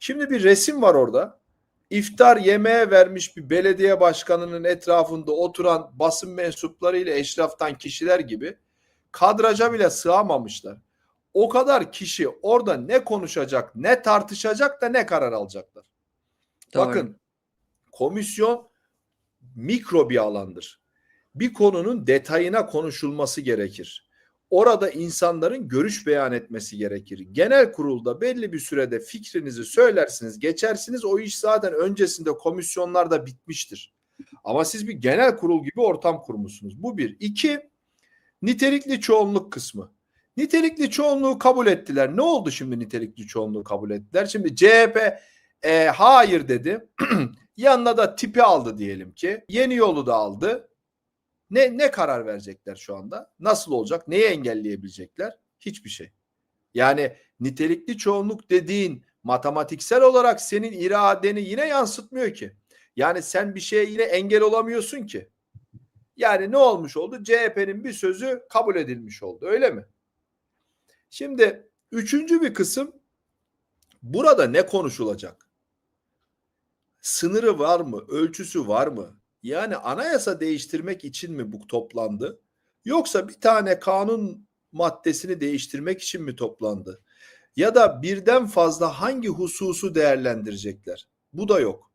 Şimdi bir resim var orada. İftar yemeğe vermiş bir belediye başkanının etrafında oturan basın mensupları ile eşraftan kişiler gibi kadraja bile sığamamışlar. O kadar kişi orada ne konuşacak, ne tartışacak da ne karar alacaklar. Doğru. Bakın komisyon mikro bir alandır. Bir konunun detayına konuşulması gerekir. Orada insanların görüş beyan etmesi gerekir. Genel kurulda belli bir sürede fikrinizi söylersiniz, geçersiniz. O iş zaten öncesinde komisyonlarda bitmiştir. Ama siz bir genel kurul gibi ortam kurmuşsunuz. Bu bir. İki, nitelikli çoğunluk kısmı. Nitelikli çoğunluğu kabul ettiler. Ne oldu şimdi nitelikli çoğunluğu kabul ettiler? Şimdi CHP e, hayır dedi. Yanına da tipi aldı diyelim ki. Yeni yolu da aldı. Ne ne karar verecekler şu anda? Nasıl olacak? Neyi engelleyebilecekler? Hiçbir şey. Yani nitelikli çoğunluk dediğin matematiksel olarak senin iradeni yine yansıtmıyor ki. Yani sen bir şeye yine engel olamıyorsun ki. Yani ne olmuş oldu? CHP'nin bir sözü kabul edilmiş oldu. Öyle mi? Şimdi üçüncü bir kısım burada ne konuşulacak? Sınırı var mı? Ölçüsü var mı? Yani anayasa değiştirmek için mi bu toplandı? Yoksa bir tane kanun maddesini değiştirmek için mi toplandı? Ya da birden fazla hangi hususu değerlendirecekler? Bu da yok.